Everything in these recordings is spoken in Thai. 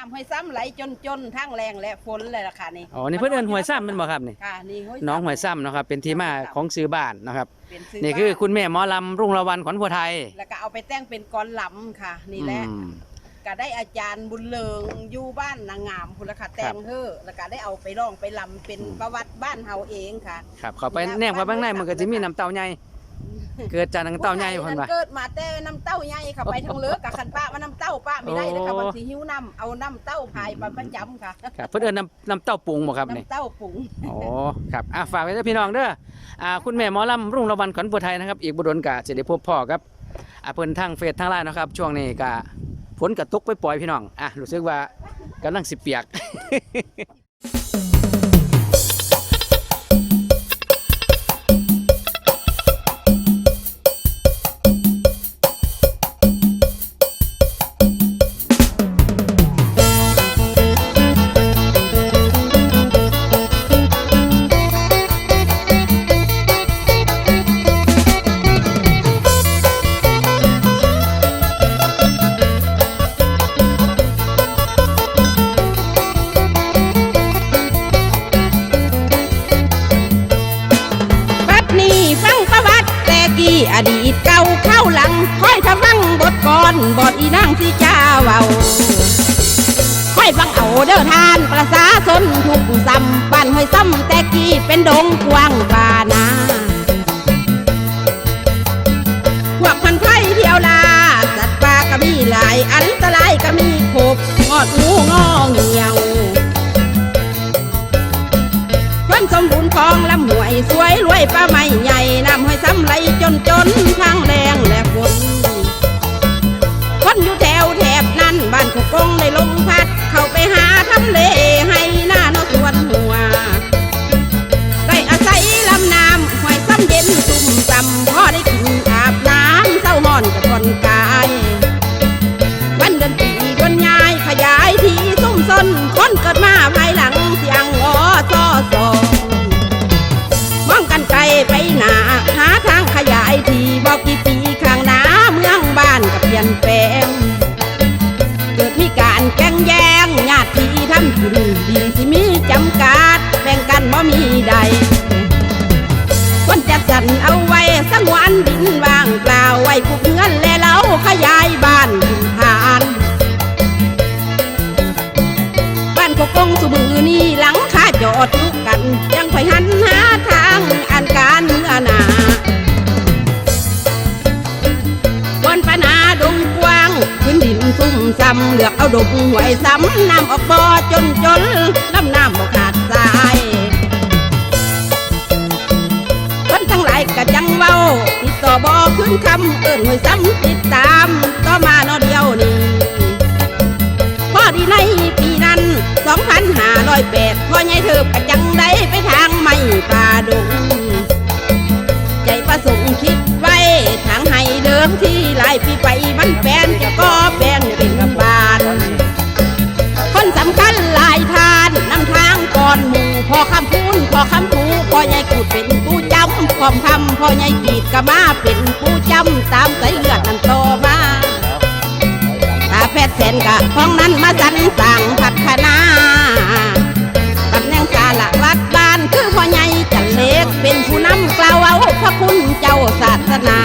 น้ำห้อยซ้ำไหลจนจนทั้งแรงและฝนเลยล่ะค่ะนี่อ๋อนี่เพิ่นเอิ้นหวยซ้ำแมันบ่ครับนี่ค่ะนี่ห้วยน้องหวยซ้ำเนาะครับเป็นที่มาของซื้อบ้านเนาะครับเป็นซื้นี่คือบ้าคุณแม่หมอลำรุ่งระวันขวัญพัวไทยแล้วก็เอาไปแต่งเป็นกรลำค่ะ นี่แหละอืม ก็ได้อาจารย์บุญเลิงอยู่บ้านนางงามคุณละค่ะแต่งเฮ้อแล้วก็ได้เอาไปร้องไปลำเป็นอืม ประวัติบ้านเฮาเองค่ะ ครับเข้าไปแนมเข้าไปข้างในมันก็จะมีน้ำเต้าใหญ่ เกิดจากน้ำเต้าใหญ่เพิ่นว่าเกิดมาแต่น้ำเต้าใหญ่ค่ะไปทางเลือกกับคันป้ามาน้ำเต้าป้าไม่ได้เลยค่ะโอ้วันสีหิวน้ำเอาน้ำเต้าพายมาประจำค่ะครับเพิ่นเอิ้นน้ำน้ำเต้าปรุงบ่ครับนี่น้ำเต้าปุ๋งอ๋อครับอะฝากไว้ด้วยพี่น้องเด้ออ่าคุณแม่หมอลำรุ่งระวันขวัญบัวไทยนะครับ อีกบุดนกะจะได้พบพ่อครับอ่าเพิ่นทางเฟซทางไลน์นะครับ ช่วงนี้กะฝนกระตกไปปล่อยๆพี่น้องอะรู้สึกว่ากำลังสิเปียก ค่อยทำฟังบทก่อนบทอีนางที่จ้าเว้าค่อยฟังเอาเด้อทานประสาสนทุกซ้ำบ้านห้อยซ้ำแต่กี้เป็นดงกว้างป่านาพวกพันไทยเที่ยวลาสัตว์ป่าก็มีหลายอันตรายก็มีขบงอดงูงอเงียวคนสมบูรณ์ของลำหวยสวยรวยป้าไม่ใหญ่นำห้อยซ้ำไหลจนจนทาง ดงหวยซ้ำน้ำออกบ่อจนจนลำน้ำบ่ขาดสายคนทั้งหลายกะจังเว้าติดต่อบ่อขึ้นคำเอิ้นหวยซ้ำติดตามต่อมาเนอเดียวนี้พอดีในปีนั้น2,508พ่อใหญ่เถิบกะจังได้ไปทางไม่ป่าดู คำพูนพอคำผูพอใหญ่กูดเป็นผู้จำพร้อมคำพอใหญ่กีดก็มาเป็นผู้จำตามสายเลือดนั่นต่อมาตาแพทย์แสนกะห้องนั้นมาสรรสั่งพัฒนาตำแหน่งสาละวัดบ้านคือพ่อใหญ่จันเล็กเป็นผู้นำกล่าวเอาพระคุณเจ้าศาสนา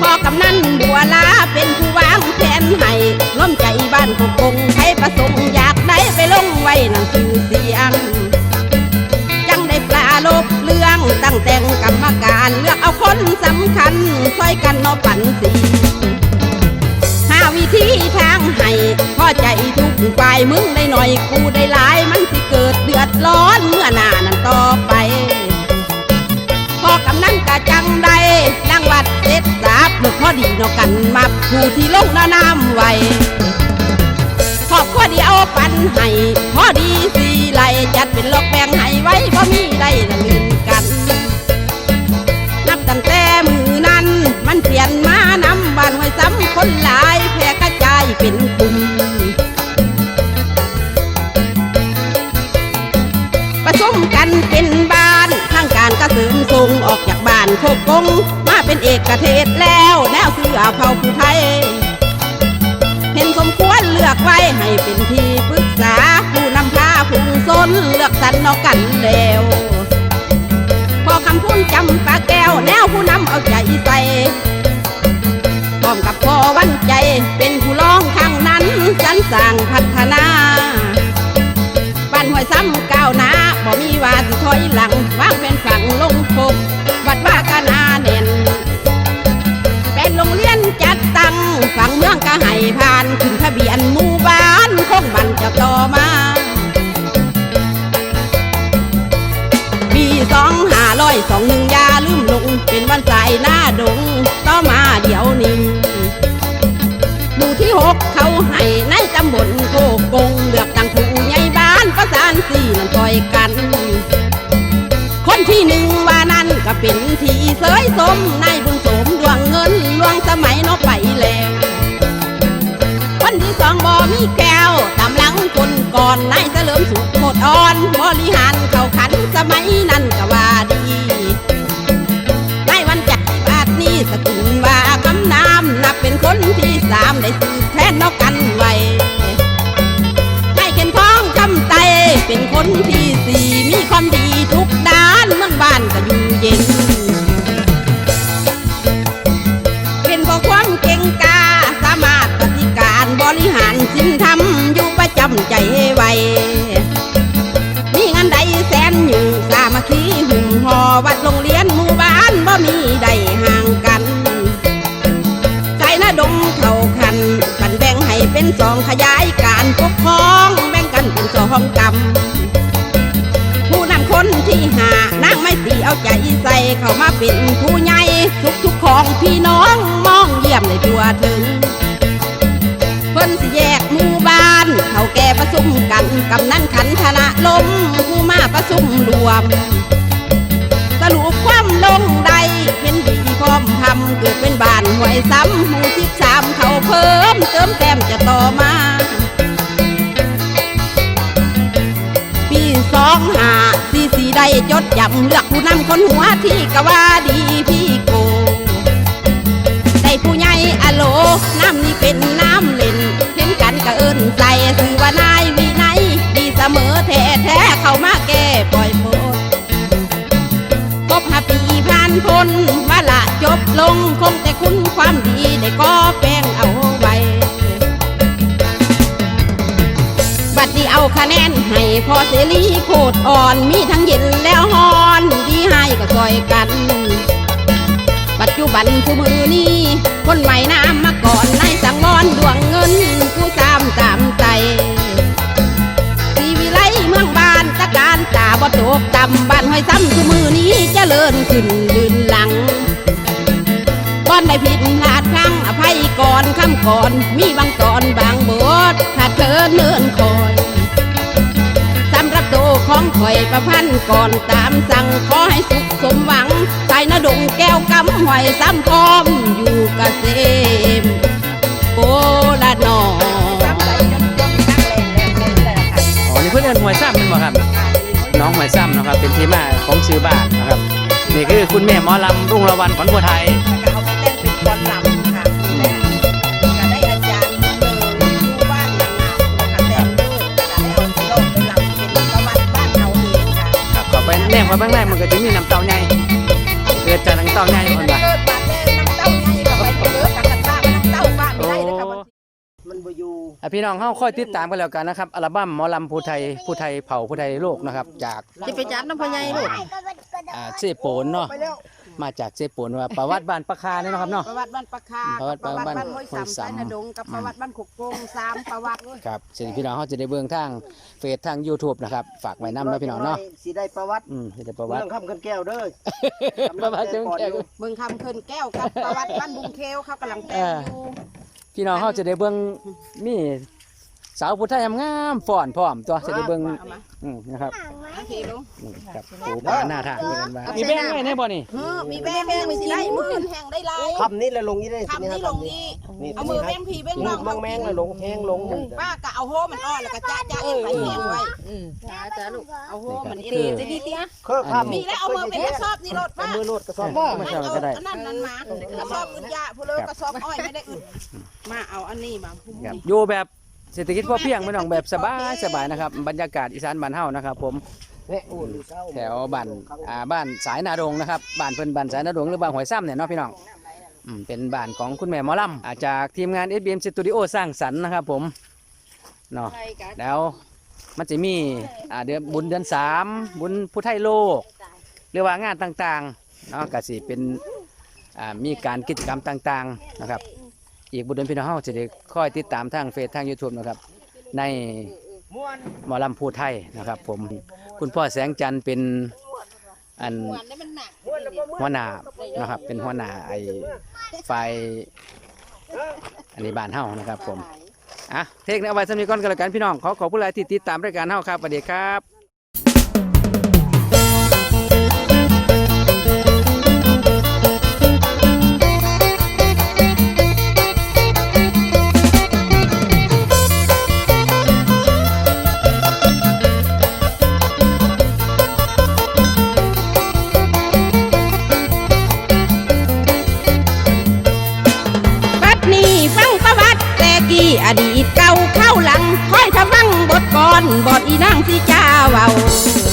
พ่อกำนันบัวลาเป็นผู้วางแผนให้ล้มใจบ้านกุกงใครประสงค์อยากได้ไปลงไว้หนังสือ ตั้งแต่งกรรมการเลือกเอาคนสำคัญช่วยกันนอปันสีหาวิธีทางให้พอใจทุกฝ่ายมึงได้หน่อยกูได้หลายมันสิเกิดเดือดร้อนเมื่อหน้านั้นต่อไปพอกำนันกะจังได้ลังวัดเสร็จสาบเมื่อพอดีเนอกันมาผู้ที่ลงน้าน้ำไว้ครอบครัวเดียวปันให้พอดีสีไหลจัดเป็นลอกแบ่งให้ไว้บ่มีได้ละลืน นับตั้งแต่มือนั้น มันเปลี่ยนมานำบ้านห้วยซ้ำคนหลายแพร่กระจายเป็นกลุ่มประชุมกันเป็นบ้านทางการกระเสริมส่งออกจากบ้านโคกกงมาเป็นเอกเทศแล้วแนวเสื้อเผาผู้ไทย เห็นสมควรเลือกไว้ให้เป็นที่ปรึกษาผู้นำพาผู้สนเลือกสรรนอกกันแล้วำพูนจำปาแก้วแนวผู้นำเอาใจใส่พร้อมกับพอวันใจเป็นผู้ร้องข้างนั้นสรรสร้างพัฒนาบ้านห้วยซ้ำก้าวหน้าบ่มีว่าสิถอยหลังวางเป็นฝั่งลงพกวัดว่ากานาเด่นเป็นโรงเรียนจัดตั้งฝั่งเมืองก็ให้ผ่านขึ้นทะเบียนหมู่บ้านคงมันจะต่อมา สองห้าร้อยสองหนึ่งยาลืมลงเป็นวันใสายหน้าดงต่อมาเดี๋ยวนี้หมู่ที่หกเขาให้ในตำบลโคกงเลือกตั้งผู้ใหญ่บ้านประสานสี่นั่นต่อยกัน คนที่หนึ่งว่านั้นก็เป็นทีเสยสมนายบุญสมดวงเงินลวงสมัยเนอไปแล้ว คนที่สองบ่มีแก้ว ก่อนนายเสลิมสุขโคตรอ่อนบริหารเข้าขันสมัยนั้นก็ว่าดีนายวันจักรบาทนี้สกุลว่าคำนามนับเป็นคนที่สามได้สืบแทนนอกกันไว้ให้เข็นท้องคำไตเป็นคนที่สี่มีความดีทุกด้านเมืองบ้านก็อยู่เย็น ให้เป็นสองขยายการปกครองแบ่งกันเป็นสองกรรมผู้นำคนที่หานางไม่ตีเอาใจใส่เข้ามาเป็นผู้ใหญ่ทุกทุกของพี่น้องมองเยี่ยมในตัวถึงเพิ่นสิแยกหมู่บ้านเขาแก่ประสุมกันกำนันขันธนะลมผู้มาประสุมรวมสรุปความลงใดเห็นดีพร้อมทำเกิดเป็นบ้านหวยซ้ำหมู่ เพิ่มเติมแต้มจะต่อมา ปีสองหาสี่สี่ได้จดจำเลือกผู้นำคนหัวที่กะว่าดีพี่โก ได้ผู้ใหญ่อโลน้ำนี่เป็นน้ำเล่นเห็นกันกะเอินใส่สื่อว่านายวินัยดีเสมอแท้แท้ๆเข้ามาแก้ปล่อยโพดครบห้าปีผ่านพ้นว่าละจบลงคงแต่คุณความดีได้ก็แป้ง คะแนนให้พอเสรีโคตรอ่อนมีทั้งเย็นแล้วฮอนดีให้ก็ซอยกัน ปัจจุบันผู้มือนี้ คนใหม่น้ำมาก่อนนายสังวรดวงเงินผู้ตามตามใจสีวิไลเมืองบ้านตะการตาบ่ตกต่ำบ้านห้อยซ้ำผู้มือนี้จเจริญขึ้นลืนหลังก่อนได้ผิดพลาดพลั้งอภัยก่อนคำก่อนมีบางตอนบางบทขาดเธอเนิ่นคอย ของข่อยประพันธ์ก่อนตามสั่งขอให้สุขสมหวังใส่นดงแก้วกำหอยซ้ำพร้อมอยู่กเกษมโกละนออ๋อนี่เพื่อนเอินหวยซ้ำเป็นบ่ครับ น้องหวยซ้ำนะครับ เป็นที่มาของชื่อบ้านนะครับ นี่คือคุณแม่หมอลำรุ่งระวันขวัญบัวไทย เอาไปเต้นเป็นบอลลำ แนมว่าบางแรกมันก็จะมีน้ำเต้าใหญ่เกิดจากน้ำเต้าใหญ่คนว่าเกิดบาดแดงน้ำเต้าใหญ่ก็ไปเกิดกับกันซ่าน้ำเต้าบ้านไม่ได้นะคะว่ายู่พี่น้องเข้าค่อยติดตามกันแล้วกันนะครับอัลบั้มหมอลำผู้ไทยผู้ไทยเผ่าผู้ไทยโลกนะครับ จากจะไปจับน้ำพญายลูกอ่าเซโปนเนาะ มาจากเซโปนว่าประวัติบ้านปะคาเนี่ยนะครับเนาะ ประวัติบ้านปะคาประวัติบ้านห้วยห้วยสำสำไสนดงกับประวัติบ้านขกโกงสามประวัติครับสิ่งที่พี่น้องเขาจะได้เบิ่งทางเฟซทาง YouTube นะครับฝากไว้นำนะพี่น้องเนาะสิได้ประวัติอืมจะได้ประวัติเรื่องคำกันแก้วเด้อประวัติเจ้าแก่เมืองคำเคินแก้วกับประวัติบ้านบุงเคลเขากำลังแต่งอยู่พี่น้องเขาจะได้เบิ่งมี สาวผู้ไทยงามๆฟ้อนพร้อมตัวจะได้เบิ่งเอามาอืมนะครับโอเคลูกนี่ครับโอ้ปลาหน้าทางเหมือนกันว่ามีแบ่งไว้ในบ่นี่เออมีแบ่งแบ่งมีสิได้มือแห่งได้หลายคำนี้แล้วลงนี่ได้คำนี้ลงนี้เอามือแบ่งพี่แบ่งน้ลูองกมังแมงแล้วลงแห้งลงป้ากะเอาโฮมันอ้อแล้วก็จ้าจ้าเอ็นไปแห้งไว้จ้าจ้าลูกเอาโฮมันเอ็นจะดีเตี้ยเครื่องคำมีแล้วเอามือเป็นกระสอบนี่รถป้ามือโลดกระสอบไม่ใช่ก็ได้อันนั้นนั้นมากระสอบอึดยาผู้เลิกกระสอบอ้อยไม่ได้อึดมาเอาอันนี้มาครับอยู่แบบ เศรษฐกิจพอเพียงพี่น้องแบบสบายสบายนะครับบรรยากาศอีสานบ้านเฮานะครับ ผมแถวบ้านอ่าบ้านสายนาดงนะครับบ้านเพิ่นบ้านสายนาดงหรือบ้านหอยซ้ำเนี่ยเนาะพี่น้องอืมเป็นบ้านของคุณแม่หมอลำอ่าจากทีมงาน SBM Studio สร้างสรรค์นะครับ ผมเนาะแล้วมันจะมีอ่าเดือนบุญเดือนสามบุญพุทธไทยโลกหรือว่างานต่างๆเนาะก็สิเป็นอ่ามีการกิจกรรมต่างๆนะครับ อีกบุญเดือนพี่น้องเฮาจะได้คอยติดตามทางเฟซทาง YouTube นะครับ ในหมอลำพูไทยนะครับ ผมคุณพ่อแสงจันทร์เป็นอันหัวหน้านะครับ เป็นหัวหน้าไอ้ฝ่ายอันนี้บ้านเฮานะครับ ผมอะเทคนิคเอาไว้สำหรับก่อนกันแล้วกันพี่น้องขอขอบคุณหลายที่ติดตามรายการเฮาครับสวัสดีครับ นบอดอีนั่งที่เจ้าเอา